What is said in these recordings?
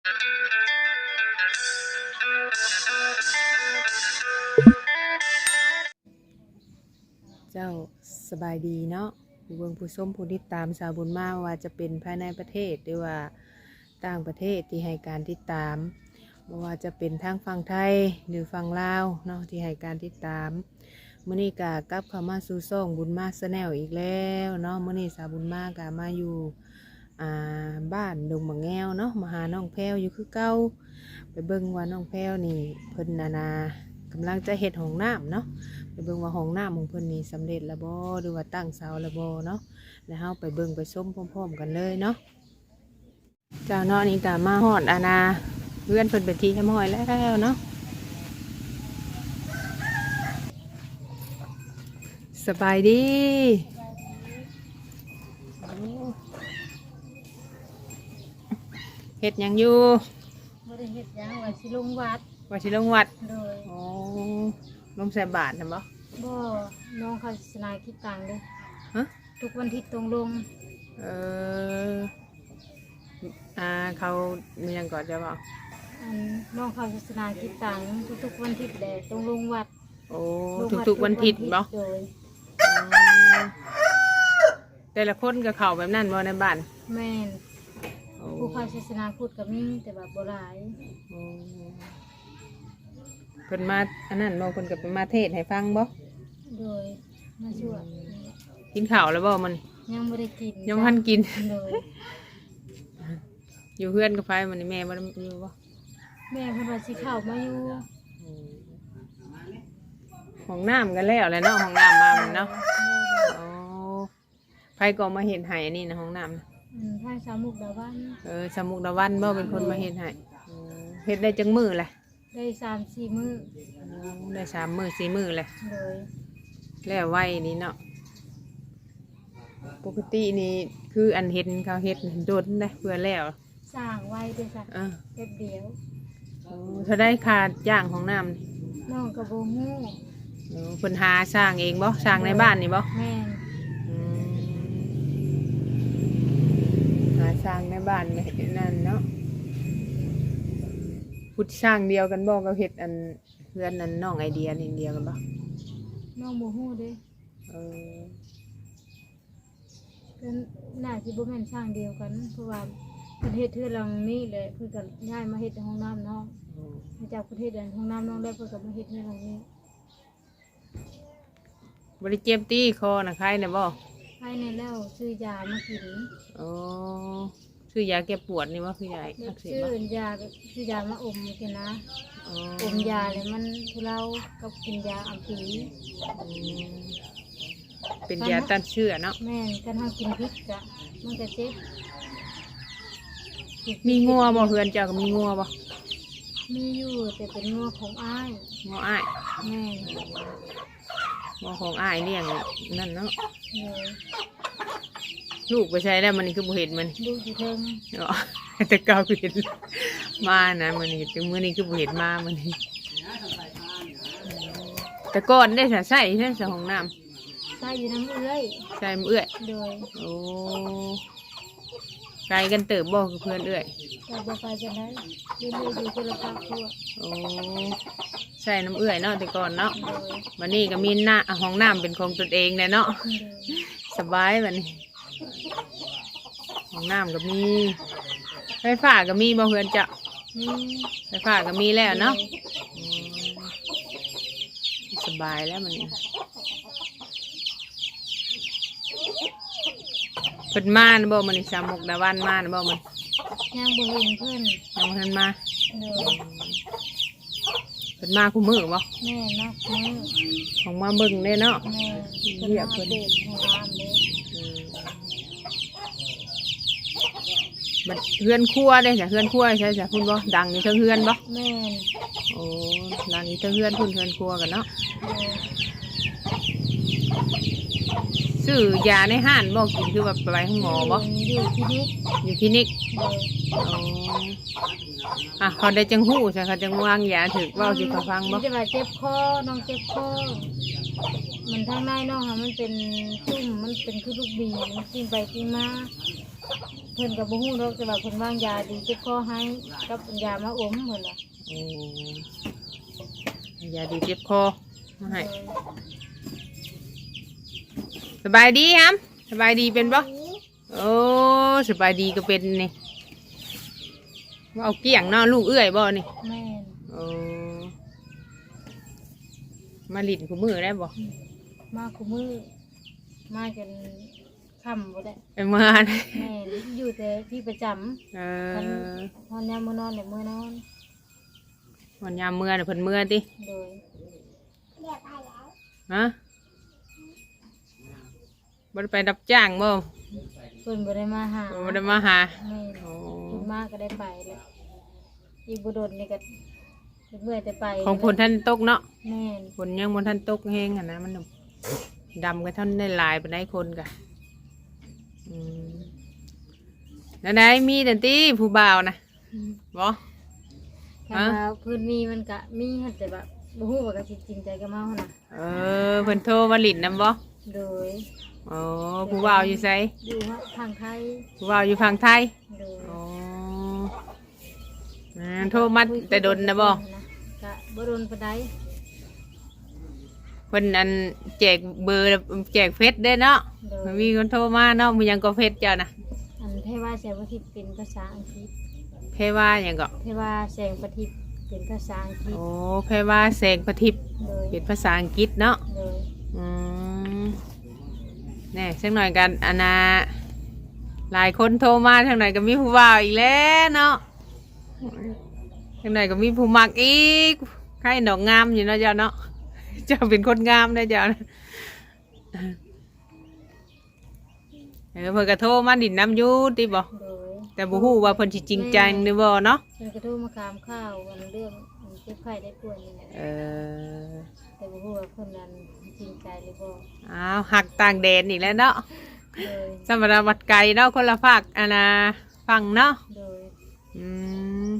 เจ้าสบายดีเนาะผู้เบิ่งผู้ชมผู้ติดตามสาวบุญมาว่าจะเป็นภายในประเทศหรือว่าต่างประเทศที่ให้การติดตามบ่ว่าจะเป็นทางฝั่งไทยหรือฝั่งลาวเนาะที่ให้การติดตามมื้อนี้ก็กลับเข้ามาสู่ช่องบุญมาแนลอีกแล้วเนาะมื้อนี้สาวบุญมาก็มาอยู่อ่า บ้านดงมะแงวเนาะมาหาน้องแพรวอยู่คือเก่าไปเบิ่งว่าน้องแพรวนี่เพิ่นนานากำลังจะเฮ็ดห้องน้ำเนาะไปเบิ่งว่าห้องน้ำของเพิ่นนี่สำเร็จแล้วบ่หรือว่าตั้งเสาแล้วบ่เนาะแล้วเฮาไปเบิ่งไปชมพร้อมๆกันเลยเนาะเจ้าเนาะนี่ก็มาฮอดอาณาเพื่อนเพิ่นเป็นที่เรียบร้อยแล้วเนาะสบายดี เฮ็ดหยังอยู่บ่ได้เฮ็ดหยังว่าสิลงวัดว่าสิลงวัดโดยอ๋อลงใส่บาตรนะบ่ บ่น้องเขาสนายคิดตังค์เด้ฮะ ทุกวันที่ตรงลงเอออ่าเขามีหยังก่อนจะบอกอันน้องเขาสนายคิดตังค์ทุกๆวันที่แดตรงลงวัดโอ้ลงทุกวัดทุกๆวันผิดบ่โดยแต่ละคนก็เข้าแบบนั้นบ่ในบ้านแม่นโอ้ ผู้เขาศาสนาพุทธก็มีแต่ว่าบ่หลายโอ้เพิ่นมาอันนั้นบ่เพิ่นก็ไปมาเทศน์ให้ฟังบ่โดยมาช่วยกินข้าวแล้วบ่มันยังบ่ได้กินยังบ่ทันกินโดยอยู่เพื่อนกับไฟมันนี่แม่บ่ได้อยู่บ่แม่เพิ่นว่าสิเข้ามาอยู่ห้องน้ำกันแล้วแหละเนาะห้องน้ำมามันเนาะอ๋อไผก็มาเฮ็ดให้อันนี้นะห้องน้ำน่ะ อืมทางสามมุกดาวันเออสมุกดาวันบ่เป็นคนมาเฮ็ดให้อืมเฮ็ดได้จังมือแหละได้สามสี่มื้อได้สามมือสี่มือเลยโดยแล้วไว้นี่เนาะปกตินี่คืออันเห็นเขาเฮ็ดโดนได้เพื่อแล้วสร้างไว้ด้วยจ้ะเออแป๊บเดียวโอ้ถ้าได้ขาดจ้างของน้ำนี่น้องกับโบฮู้เออเพิ่นหาสร้างเองบ่สร้างในบ้านนี่บ่แม่น สร้างในบ้านนี่นั่นเนาะพุทธสร้างเดียวกันบ่กับเฮ็ดอันเพื่อนนั้นน้องไอเดียนี่เดียวกันบ่น้องโบฮู้เด้เออก็น่าสิบ่แม่นสร้างเดียวกัน เพราะว่าประเทศเทือหลังนี้แหละเพิ่นก็ย้ายมาเฮ็ดในห้องน้ำน้องมาจากประเทศอันห้องน้ำน้องได้เพิ่นก็มาเฮ็ดในหลังนี้บริเจ็บตีคอนะใครเนี่ยบ่ ภายในแล้วซื้อยามากินโอ้ซื้อยาแก้ปวดนี่ว่าคือยาอักเสบซื้อบ่ยาแบบซื้อยามาอมกันนะอ๋ออมยาเลยมันทุเลากับกินยาอัมปีอืมเป็นยาต้านเชื้อเนาะ แม่นกันเฮากินพิษกะมันก็เจ็บมีงัวบ่เฮือนเจ้าก็มีงัวบ่มีอยู่แต่เป็นงัวของอ้ายงัวอ้ายแม่น งัวของอ้ายเลี้ยงนั่นเนาะเลยลูกไปใช้แล้วมันนี่คือบ่เห็นมันลูกอยู่เทิงเนาะแต่เก่าคือเห็นมานะมันนี่ถึงมื้อนี้คือบ่เห็นมามันนี่แต่ก่อนได้ใส่ใส่ใช่ใส่ห้องน้ำใส่อยู่น้ำเอื้อยใส่มื้อเอื้อย โดย โอ้ ไกลกันเติบบ่คือเพื่อนเอื้อยแต่บ่ไปจะได้เรื่อยๆอยู่คนละภาคทั่วโอ้ใส่น้ำเอื้อยเนาะแต่ก่อนเนาะโดยวันนี้ก็มีหน้าห้องน้ำเป็นของตนเองเลยเนาะโดยสบายวันนี้ห้องน้ำก็มีไฟฟ้าก็มีบ่เพื่อนเจ้านี่ไฟฟ้าก็มีแล้วเนาะอืมสบายแล้วมัน เพิ่นมานะบ่มันนี่สามมุกดาวันมานะบ่มันย่างบ่เห็นเพิ่นยังบ่ทันมาโดยเพิ่นมาคู่มือบ่แม่นักมือของมาเบิ่งเด้เนาะ แม่เพิ่นมาอัปเดตของร้านเลยอืมมันเฮือนครัวได้จ้ะเฮือนครัวใช่จ้ะคุณบ่ดังอยู่เทั้งเฮือนบ่แม่นโอ้ดังอยู่เทั้งเฮือนคุณเฮือนครัวกันเนาะโดย ซื้อยาในห้านบ่กินคือว่าไปห้องหมอบ่อยู่ที่นี่อยู่คลินิกโดยโอ้อะเขาได้จังหู้ใช่เขาจังวางยาถึกเว่าสิเขาฟังบ่มันจะว่าเจ็บคอน้องเจ็บคอมันทางในน้องค่ะมันเป็นตุ่มมันเป็นคือลูกบีมันกินไปกินมาเพิ่นก็บ่ฮู้ดอกแต่ว่าเพิ่นวางยาดีเจ็บคอให้กับยามาอมเพิ่นล่ะโอ้ยาดีเจ็บคอมาให้ สบายดีครับสบายดีเป็นปะโอ้สบายดีก็เป็นนี่ว่าเอาเกี่ยงเนาะลูกเอื้อยบ่นี่แม่นโอ้มาลินกูมือได้บ่มาคุมือมาจนค่ำบ่ได้ไปเมื่อนะแม่นอยู่แต่ที่ประจำเออนอนยามมื้อนอนเนี่ยมื้อนอน วันยามเมื่อน่ะเพิ่นเมื่อติโดยฮะ บ่ได้ไปรับจ้างบ่เพิ่นบ่ได้มาหาบ่ได้มาหาแม่นโอ้เพิ่นมาก็ได้ไปแล้วอีกบ่โดนนี่ก็เมื่อยแต่ไปของผลท่านตกเนาะแม่นฝนยังบนท่านตกแห้งอะนะมันน่ะดำกันท่านได้หลายไปได้คนกะอืมแล้วไหนมีแต่ตีผู้บ่าวนะบอคันว่าเพิ่นมีมันก็มีหั่นแต่แบบบ่ฮู้ว่าก็สิจริงใจกับเมาหั่นน่ะเออเพิ่นโทรมาหลินนำบอโดย อ๋อผู้บ่าวอยู่ไสอยู่ทางไทยผู้บ่าวอยู่ฝั่งไทยโดยอ๋ออ่าโทรมาแต่ดนนะบอก็บ่โดนปานใดเพิ่นอันแจกเบอร์แจกเฟซได้เนาะโดยมันมีคนโทรมาเนาะมีหยังก็เฟซเจ้านะอันเทว่าแสงประทิปเป็นภาษาอังกฤษเพว่าหยังก็เทว่าแสงประทิปเป็นภาษาอังกฤษโอ้เพว่าแสงประทิปโดยเป็นภาษาอังกฤษเนาะโดยอืม แน่สักหน่อยกันอันนาหลายคนโทรมาทางไหนก็มีผู้บ่าวอีกแล้วเนาะทางไหนก็มีผู้มักอีกใครดอกงามอยู่เนาะเจ้าเนาะเจ้าเป็นคนงามนะเจ้านะเออเพิ่นก็โทรมาดินน้ำอยูติบอกโดยแต่บ่ฮู้ว่าเพิ่นสิจริงจังหรือบ่เนาะเป็นกระทู้มาคามข้าววันเรื่องอันเจ็บไข้ได้ป่วยนี่แหละเออแต่บ่ฮู้ว่าคนนั้น จริงใจหรือบ่อ้าวหักต่างแดนอีกแล้วเนาะโดยสำหรับวัดไก่เนาะคนละภาคอันนาฟังเนาะโดยอืม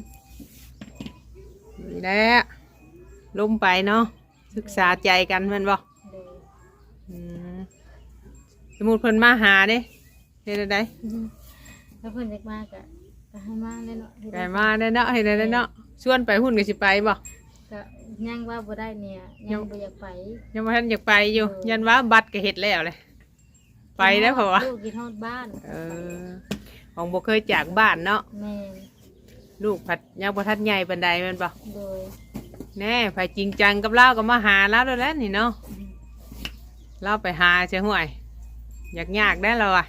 นี่แหละลงไปเนาะศึกษาใจกันแมันบ่โดยอืมสมมุติเพิ่นมาหาเด้เฮ็ดได้แล้วเพิ่นจะมาก็ก็ให้มาเลยเนาะไก่มาได้เนาะเฮ็ดได้เนาะชวนไปหุ่นก็สิไปบ่ก็ ยังว่าบ่ได้เนี่ยยังบ่อยากไปยังบ่ทันอยากไปอยู่ ยันว่าบัตรก็เฮ็ดแล้วเลยไปแล้วเพราะว่าลูกกินฮอดบ้านเออของบ่เคยจากบ้านเนาะแม่นลูกผัดยังบ่ทันใหญ่ปานใดแม่นบ่โดยแน่ไปจริงจังกับเราก็มาหาเราแล้วแหล้วนี่เนาะเราไปหาเชียห่วย อยากยากได้เราอะ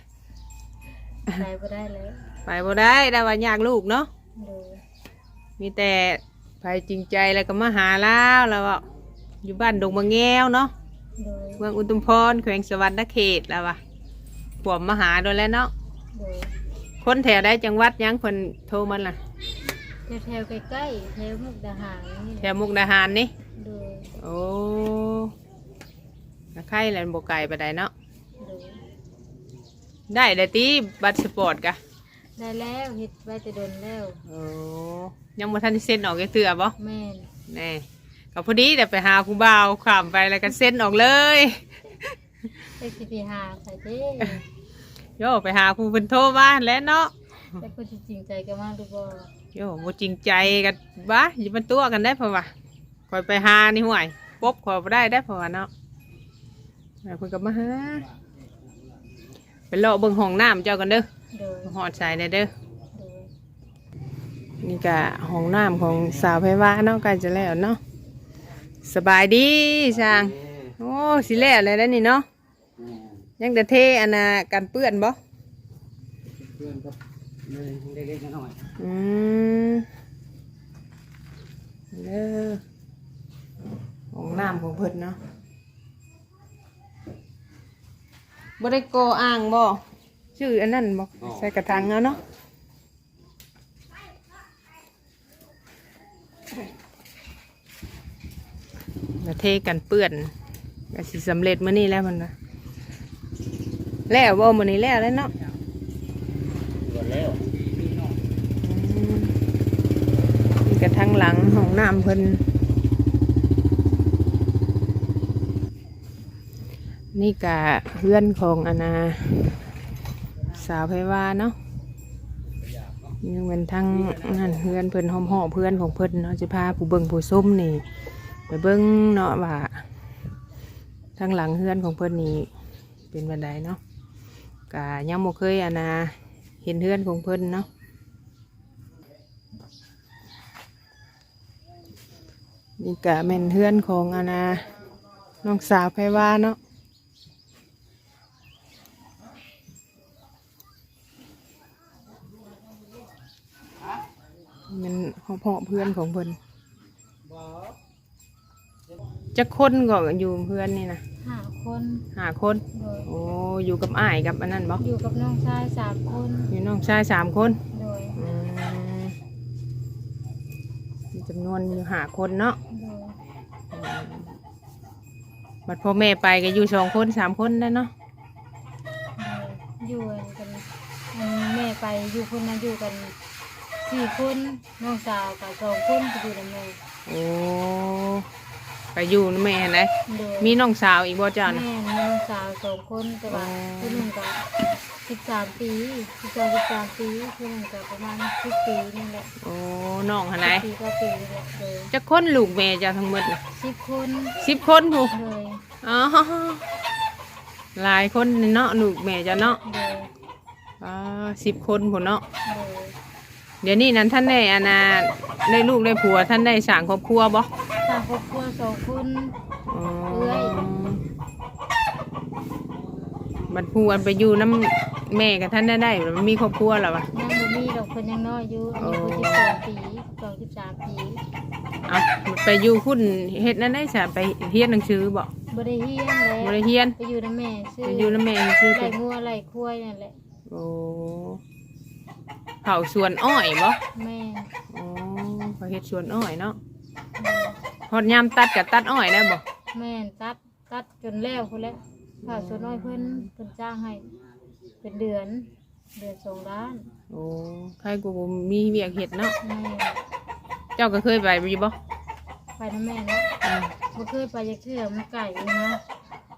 ไปบ่ได้แล้วไปบ่ได้ได้ว่ายากลูกเนาะโดยมีแต่ ไปจริงใจแล้วก็มาหาแล้วแล้วอะอยู่บ้านดงมะแง้วเนาะโดยเมืองอุตุมพรแขวงสวรรณเขตแล้วอะขวมมาหาโดนแล้วเนาะโดยคนแถวได้จังหวัดหยังเพิ่นโทรมาล่ะ แถวๆใกล้ๆแถวมุกดาหารนี่แถวมุกดาหารนี่ โดยโอ้นะใครแหละบ่ไกลไปได้เนาะ โดยได้เลยตีบัตรสปอร์ตกะ ได้แล้วเฮ็ดไว้แต่ดนแล้ว โอ้ยังบ่ทันได้เซ็นออกแกเตือบ่แม่นแน่ก็พอดีแต่ไปหาผู้บ่าวข้ามไปแล้วก็เซ็นออกเลยไปสิไปหาใส่เด้โยไปหาผู้เป็นโทรมาแล้วเนาะแต่คนที่จริงใจกันมากหรือบ่โยบ่จริงใจกันบ้าอย่ามันตัวกันได้เพราะว่าคอยไปหานี่ห่วยปบคอยบ่ได้ได้เพราะว่าเนาะแล้วเพิ่นก็มาหาไปเลาะเบิ่งห้องน้ำเจ้ากันเด้อ โดยหอดใส่ได้เด้อโดยนี่ก็ห้องน้ำของสาวไพว่าเนาะใกล้จะแล้วเนาะสบายดีช่างโอ้สิแล้วเลยแล้วนี่เนาะยังแต่เทอันน่ะกันเปื้อนบ่เพื่อนก็เลยเล็กๆน้อยอืมเด้อของน้ำของเพิ่นเนาะบ่ได้โกอ่างบ่ ชื่ออันนั้นบ่ใส่กระถางเอาเนาะแล้วเทกันเปื้อนก็สิสำเร็จมื้อนี้แล้วมันนะแล้วบ่มื้อนี้แล้วแล้วเนาะๆหมดแล้วนี่กระทั่งหลังของน้ำเพิ่นนี่กะเพื่อนของอนาสาวไพว่าเนาะยังเป็นทั้งนั่นเพื่อนเพิ่นหอมหอเพื่อนของเพิ่อนเนาะจะพาผู้เบิ่งผู้ส้มนี่ไปเบิ่งเนาะว่าทางหลังเฮือนของเพิ่อนนี่เป็นบันไดเนาะกะยังบ่เคยอะนะเห็นเฮือนของเพิ่อนเนาะนี่กะแม่นเฮือนของอะนะน้องสาวไพว่าเนาะ มัน เหาะเพื่อนของเพิ่นจะคนก็อยู่เพื่อนนี่นะห้าคนหาคน โดยโอ้อยู่กับอ้ายกับอันนั้นบ่อยู่กับน้องชายสามคนอยู่น้องชายสามคนโดยอืมมีจำนวนอยู่หาคนเนาะโดยบัดพ่อแม่ไปก็อยู่สองคนสามคนได้เนาะโดยอยู่กันอันแม่ไปอยู่คนนั้นอยู่กัน สี่คนน้องสาวกับสองคนไปอยู่กับแม่โอ้ไปอยู่นำแม่ไหนโดยมีน้องสาวอีกบ่จ้านะแม่มีน้องสาวสองคนแต่ว่าอ๋อคนหนึ่งก็สิบสามปีสิบสองสิบสามปีคนหนึ่งก็ประมาณสิบปีนี่แหละโอ้น้องหาไหนสิบปีก็ปีนี่แหละโดยจะคนลูกแม่จ้าทั้งหมดน่ะสิบคนสิบคนผู้โดยอ๋อหลายคนเนาะลูกแม่จะเนาะโดยอ่าสิบคนผนเนาะโดย เดี๋ยวนี้นั้นท่านได้อานาได้ลูกได้ผัวท่านได้สร้างครอบครัวบ่สร้างครอบครัวสองคนอ๋อเอื้อยบัดผัวไปอยู่น้ำแม่กับท่านได้ได้มันมีครอบครัวแล้ววะยังบ่มีดอกคนยังน้อยอยู่อายุคนสิบสองปีสองสิบสามปีเอาไปอยู่คุณเฮ็ดนั่นได้สะไปเรียนหนังสือบ่บ่ได้เฮียนแล้วบ่ได้เรียนไปอยู่น้ำแม่ซื้อไปอยู่น้ำแม่ซื้อไล่ไปงัวไล่ควายนั่นแหละโอ้ เผาสวนอ้อยบ่แม่โอ้เขาเฮ็ดสวนอ้อยเนาะฮอดยามตัดกับตัดอ้อยได้บ่แม่นตัดตัดจนแล้วพุ่นแหล้วค่าส่วนน้อยเพิ่นเพิ่นจ้างให้ เป็นเดือนเดือนสองล้านโอ้ใครกูบ่มีเวียกเฮ็ดเนาะแม่เจ้าก็เคยไปอยู่บ่ไปน้ำแม่เนาะอืมบ่เคยไปจักเทื่อมันไก่นะ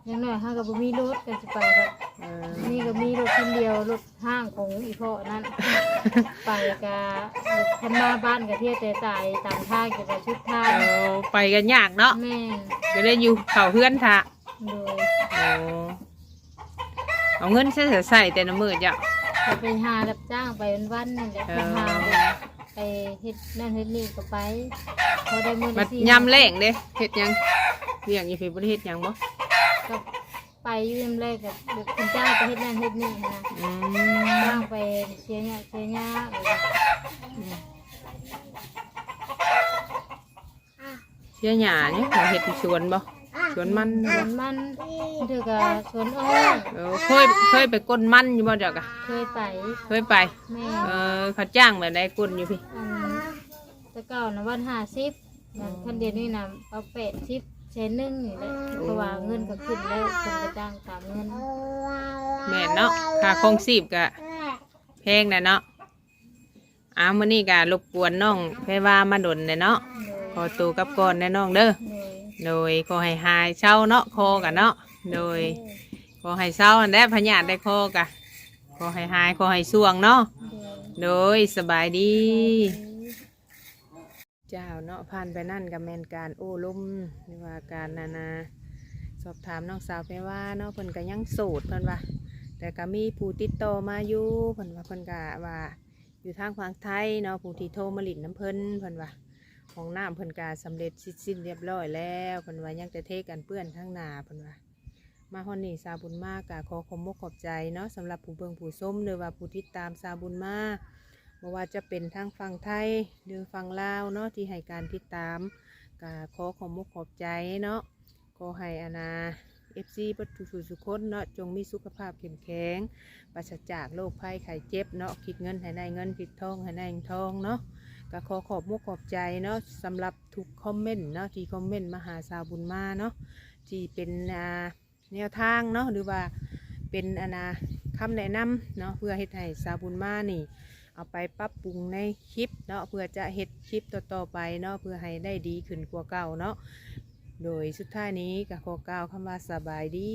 อยังน้อยเฮาก็บ่มีรถก็สิไปแบบเออ นี่ก็มีรถคันเดียวรถห้างของอีพ่อนั่น ไปกะคันมาบ้านก็เที่ยวแต่ตายตามทางเกี่ยวกับชุดทางเออไปกันยากเนาะแม่นก็เลยอยู่เข่าเพื่อนทะโดยโอ้เอาเงินใส่ใส่แต่น้ำมือจ้ะจะไปหารับจ้างไปวันๆนี่แหละเอไปอหาไปเฮ็ดนั่นเฮ็ดนี่ก็ไปพอได้มื้อมาละสี่ยำแรงเด้เฮ็ดหยังเรียงอยู่พี่บ่ได้เฮ็ดหยังบ่ก็ ไปอยืมแรกกับคุณจ้างไปเฮ็ดนั่นเฮ็ดนี่นะอืมจ้างไปเชียร์เนี่ยเชียร์เนี่ยเออเสียหญ้าเนี่ยเขาเฮ็ดที่สวนบ่สวนมันสบ่วนมันเถือกับสวนอ้อยเออเคยเคยไปก้นมันอยู่บ่จ้ะกะเคยไปเคยไป แม่เออเขาจ้างแบบใดก้นอยู่พี่อันแตะเก่านะวันห้าสิบคันเดียวนี่นะเอาแปดสิบ เชนหนึ่งนี่แหละเพราะว่าเงินก็ขึ้นแล้วคนก็จ้างตามเงินแม่นเนาะค่าครองชีพก็แพงน่ะเนาะอ้าวมื้อนี้ก็รบกวนน้องแพรว่ามาดนเด้เนาะโดยขอตัวกลับก่อนแน่น้องเด้อโดยโดยขอให้หายเช้าเนาะคอกันเนาะโดยขอให้เช้าอันได้พญาติได้คอกะขอให้หายขอให้สวงเนาะโดยโดยสบายดี เจ้าเนาะผ่านไปนั่นกับแมนการโอ้ล้มหรือว่าการนานา สอบถามน้องสาวไปว่าเนาะเพิ่นก็ยังโสดเพิ่นว่าแต่ก็มีผู้ติดต่อมาอยู่เพิ่นว่าเพิ่นก็ว่า อยู่ทางฝั่งไทยเนาะผู้ที่โทรมาหลินน้ำเพิ่นเพิ่นว่าห้องน้ำเพิ่นก็สำเร็จเสร็จสิ้นเรียบร้อยแล้วเพิ่นว่ายังจะเทกันเปื้อนทั้งหนาเพิ่นว่ามาฮอนนี่ซาบุญมากกะขอขอบมกขอบใจเนาะสำหรับผู้เบิงผู้ส้มหรือว่าผู้ติดตามซาบุญมาก บ่ว่าจะเป็นทางฝั่งไทยหรือฝั่งลาวเนาะที่ให้การติดตามกะขอขอบมกขอบใจเนาะขอให้อาณาเอฟซีปัทุสุขคนเนาะจงมีสุขภาพเข้มแข็งปราศจากโรคภัยไข้เจ็บเนาะคิดเงินให้ได้เงินคิดทองให้ได้ทองเนาะก็ขอขอบมกขอบใจเนาะสำหรับทุกคอมเมนต์เนาะที่คอมเมนต์มาหาซาบุญมาเนาะที่เป็นอ่าแนวทางเนาะหรือว่าเป็นอนนาคำแนะนำเนาะเพื่อเฮ็ดให้สาบุญมานี่ เอาไปปรับปรุงในคลิปเนาะเพื่อจะเฮ็ดคลิปต่อๆไปเนาะเพื่อให้ได้ดีขึ้นกว่าเก่าเนาะโดยสุดท้ายนี้ก็ขอกล่าวคำว่าสบายดี